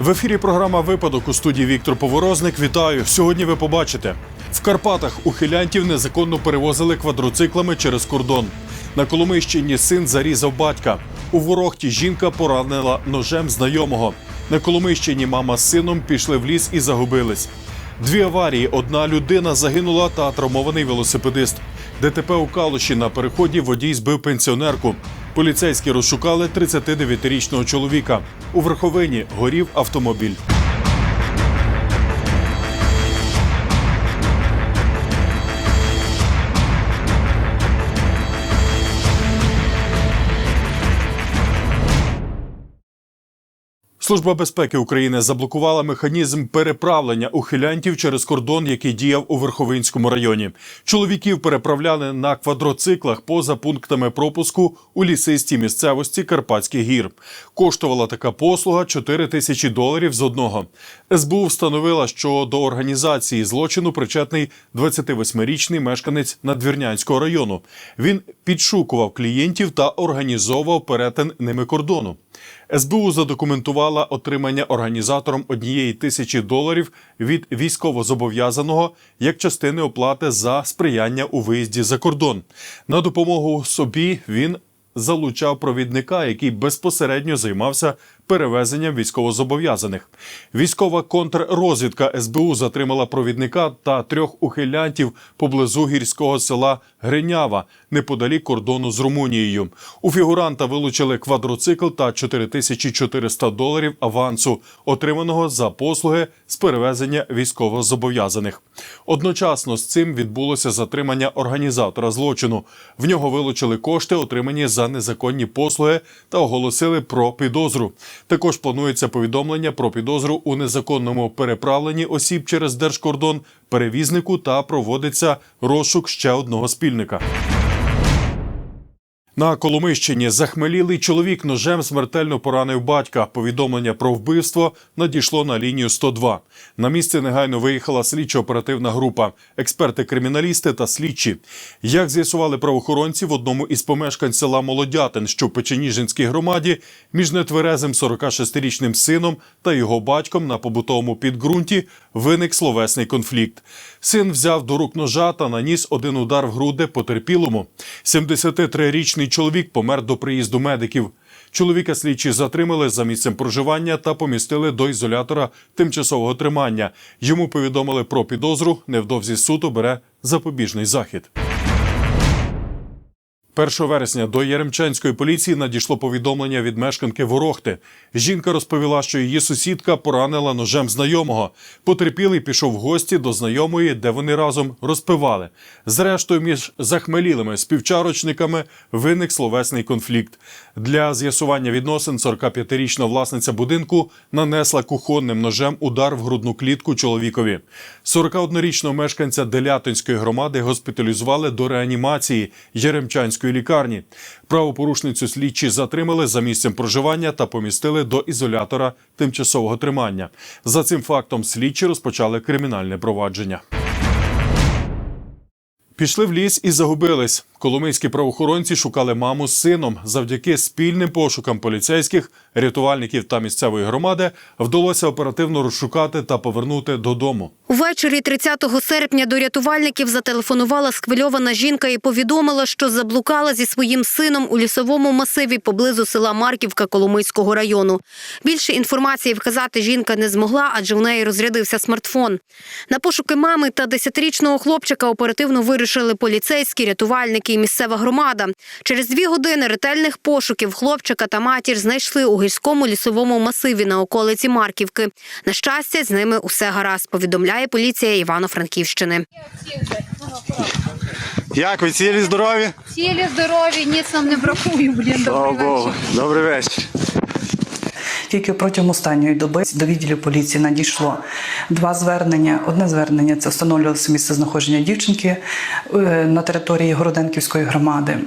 В ефірі програма Випадок у студії Віктор Поворозник. Вітаю. Сьогодні ви побачите. В Карпатах ухилянтів незаконно перевозили квадроциклами через кордон. На Коломийщині син зарізав батька. У Ворохті жінка поранила ножем знайомого. На Коломийщині мама з сином пішли в ліс і загубились. Дві аварії: одна людина загинула та травмований велосипедист. ДТП у Калуші на переході водій збив пенсіонерку. Поліцейські розшукали 39-річного чоловіка. У Верховині горів автомобіль. Служба безпеки України заблокувала механізм переправлення ухилянтів через кордон, який діяв у Верховинському районі. Чоловіків переправляли на квадроциклах поза пунктами пропуску у лісистій місцевості Карпатських гір. Коштувала така послуга 4 тисячі доларів з одного. СБУ встановила, що до організації злочину причетний 28-річний мешканець Надвірнянського району. Він підшукував клієнтів та організовував перетин ними кордону. СБУ задокументувала отримання організатором однієї тисячі доларів від військовозобов'язаного як частини оплати за сприяння у виїзді за кордон. На допомогу собі він залучав провідника, який безпосередньо займався перевезенням військовозобов'язаних. Військова контррозвідка СБУ затримала провідника та трьох ухилянтів поблизу гірського села Гринява неподалік кордону з Румунією. У фігуранта вилучили квадроцикл та 4400 доларів авансу, отриманого за послуги з перевезення військовозобов'язаних. Одночасно з цим відбулося затримання організатора злочину. В нього вилучили кошти, отримані за незаконні послуги, та оголосили про підозру. Також планується повідомлення про підозру у незаконному переправленні осіб через держкордон, перевізнику та проводиться розшук ще одного спільника. На Коломийщині захмелілий чоловік ножем смертельно поранив батька. Повідомлення про вбивство надійшло на лінію 102. На місце негайно виїхала слідчо-оперативна група, експерти-криміналісти та слідчі. Як з'ясували правоохоронці в одному із помешкань села Молодятин, що в Печеніжинській громаді, між нетверезим 46-річним сином та його батьком на побутовому підґрунті виник словесний конфлікт. Син взяв до рук ножа та наніс один удар в груди потерпілому. 73-річний чоловік помер до приїзду медиків. Чоловіка слідчі затримали за місцем проживання та помістили до ізолятора тимчасового тримання. Йому повідомили про підозру. Невдовзі суд обере запобіжний захід. 1 вересня до Яремчанської поліції надійшло повідомлення від мешканки Ворохти. Жінка розповіла, що її сусідка поранила ножем знайомого. Потерпілий пішов в гості до знайомої, де вони разом розпивали. Зрештою, між захмелілими співчарочниками виник словесний конфлікт. Для з'ясування відносин 45-річна власниця будинку нанесла кухонним ножем удар в грудну клітку чоловікові. 41-річного мешканця Делятинської громади госпіталізували до реанімації Яремчанської лікарні. Правопорушницю слідчі затримали за місцем проживання та помістили до ізолятора тимчасового тримання. За цим фактом слідчі розпочали кримінальне провадження. Пішли в ліс і загубились. Коломийські правоохоронці шукали маму з сином. Завдяки спільним пошукам поліцейських, рятувальників та місцевої громади вдалося оперативно розшукати та повернути додому. Увечері 30 серпня до рятувальників зателефонувала схвильована жінка і повідомила, що заблукала зі своїм сином у лісовому масиві поблизу села Марківка Коломийського району. Більше інформації вказати жінка не змогла, адже в неї розрядився смартфон. На пошуки мами та 10-річного хлопчика оперативно вирішили поліцейські, рятувальники і місцева громада. Через дві години ретельних пошуків хлопчика та матір знайшли у гірському лісовому масиві на околиці Марківки. На щастя, з ними усе гаразд, повідомляє поліція Івано-Франківщини. Як ви цілі здорові? Цілі здорові, ніц нам не бракує, блін, добрий вечір. Добрий вечір. Тільки протягом останньої доби до відділів поліції надійшло два звернення. Одне звернення це встановлювалося місце знаходження дівчинки е, на території Городенківської громади.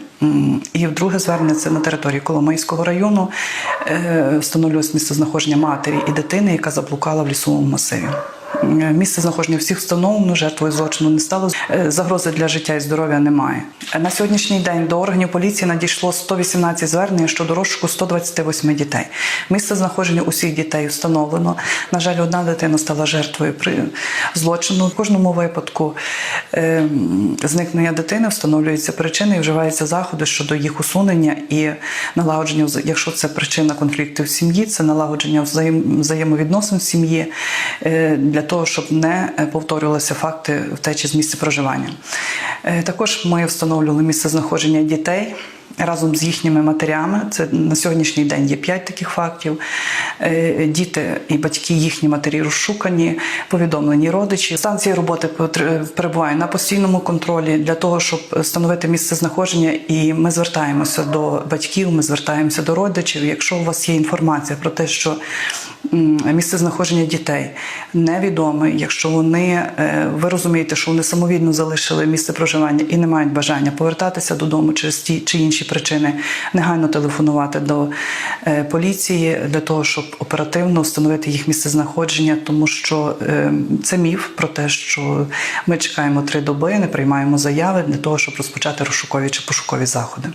І друге звернення це на території Коломийського району. е, Встановлювалося місце знаходження матері і дитини, яка заблукала в лісовому масиві. Е, Місце знаходження всіх встановлено, жертвою злочину не стало. Е, Загрози для життя і здоров'я немає. Е, На сьогоднішній день до органів поліції надійшло 118 звернень щодо розшуку 128 дітей. Місце знаходження усіх дітей встановлено. На жаль, одна дитина стала жертвою при злочину. В кожному випадку зникнення дитини встановлюються причини і вживаються заходи щодо їх усунення і налагодження, якщо це причина конфлікту в сім'ї, це налагодження взаєм, взаємовідносин в сім'ї для того, щоб не е, повторювалися факти втечі з місця проживання. Е, Також ми встановлювали місце знаходження дітей. Разом з їхніми матерями, це на сьогоднішній день є п'ять таких фактів. Е, Діти і батьки, їхні матері розшукані, повідомлені родичі. Станція роботи перебуває на постійному контролі для того, щоб встановити місце знаходження. І ми звертаємося до батьків, ми звертаємося до родичів. Якщо у вас є інформація про те, що місце знаходження дітей невідоме, якщо вони е, ви розумієте, що вони самовільно залишили місце проживання і не мають бажання повертатися додому через ті чи інші причини, негайно телефонувати до е, поліції для того, щоб оперативно встановити їх місце знаходження, тому що е, це міф про те, що ми чекаємо три доби, не приймаємо заяви для того, щоб розпочати розшукові чи пошукові заходи.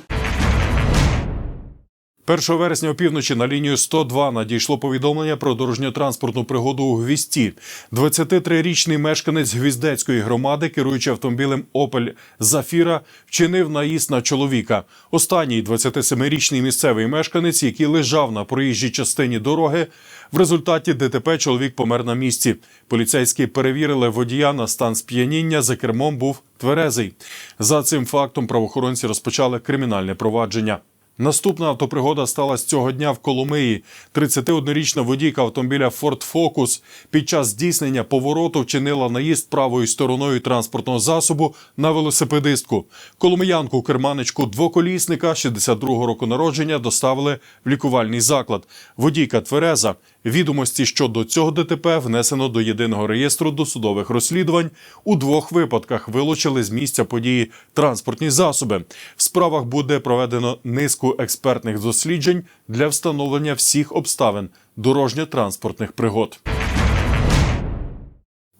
1 вересня опівночі на лінію 102 надійшло повідомлення про дорожньо-транспортну пригоду у Гвісті. 23-річний мешканець Гвіздецької громади, керуючи автомобілем Опель Зафіра, вчинив наїзд на чоловіка. Останній 27-річний місцевий мешканець, який лежав на проїжджій частині дороги. В результаті ДТП чоловік помер на місці. Поліцейські перевірили водія на стан сп'яніння. За кермом був тверезий. За цим фактом правоохоронці розпочали кримінальне провадження. Наступна автопригода сталася цього дня в Коломиї. 31-річна водійка автомобіля Ford Focus під час здійснення повороту вчинила наїзд правою стороною транспортного засобу на велосипедистку. Коломиянку керманичку двоколісника 62-го року народження доставили в лікувальний заклад. Водійка Твереза. Відомості щодо цього ДТП внесено до єдиного реєстру досудових розслідувань. У двох випадках вилучили з місця події транспортні засоби. В справах буде проведено низку експертних досліджень для встановлення всіх обставин дорожньо-транспортних пригод.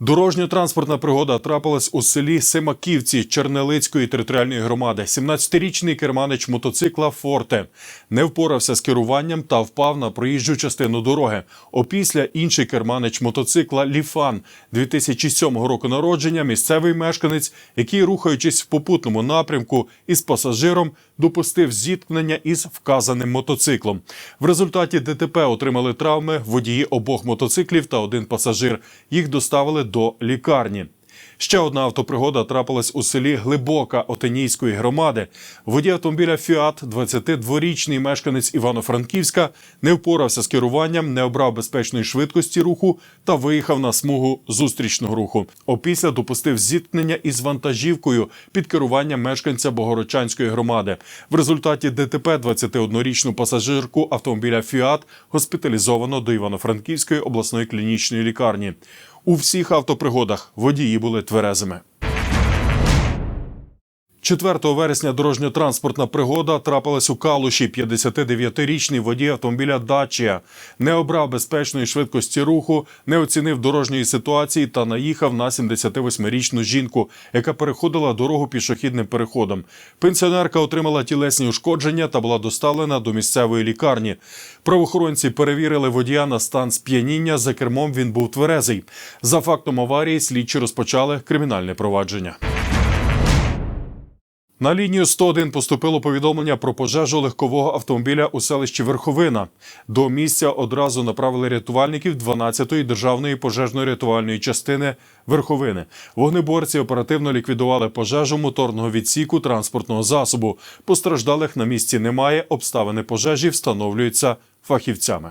Дорожньо-транспортна пригода трапилась у селі Семаківці Чернелицької територіальної громади. 17-річний керманич мотоцикла Форте не впорався з керуванням та впав на проїжджу частину дороги. Опісля інший керманич мотоцикла Ліфан 2007 року народження, місцевий мешканець, який, рухаючись в попутному напрямку із пасажиром, допустив зіткнення із вказаним мотоциклом. В результаті ДТП отримали травми водії обох мотоциклів та один пасажир. Їх доставили до лікарні. Ще одна автопригода трапилась у селі Глибока Отенійської громади. Водій автомобіля Фіат, 22-річний мешканець Івано-Франківська, не впорався з керуванням, не обрав безпечної швидкості руху та виїхав на смугу зустрічного руху. Опісля допустив зіткнення із вантажівкою під керуванням мешканця Богородчанської громади. В результаті ДТП 21-річну пасажирку автомобіля Фіат госпіталізовано до Івано-Франківської обласної клінічної лікарні. У всіх автопригодах водії були тверезими. 4 вересня дорожньо-транспортна пригода трапилась у Калуші. 59-річний водій автомобіля Дачія не обрав безпечної швидкості руху, не оцінив дорожньої ситуації та наїхав на 78-річну жінку, яка переходила дорогу пішохідним переходом. Пенсіонерка отримала тілесні ушкодження та була доставлена до місцевої лікарні. Правоохоронці перевірили водія на стан сп'яніння. За кермом він був тверезий. За фактом аварії слідчі розпочали кримінальне провадження. На лінію 101 поступило повідомлення про пожежу легкового автомобіля у селищі Верховина. До місця одразу направили рятувальників 12-ї державної пожежно-рятувальної частини Верховини. Вогнеборці оперативно ліквідували пожежу моторного відсіку транспортного засобу. Постраждалих на місці немає. Обставини пожежі встановлюються фахівцями.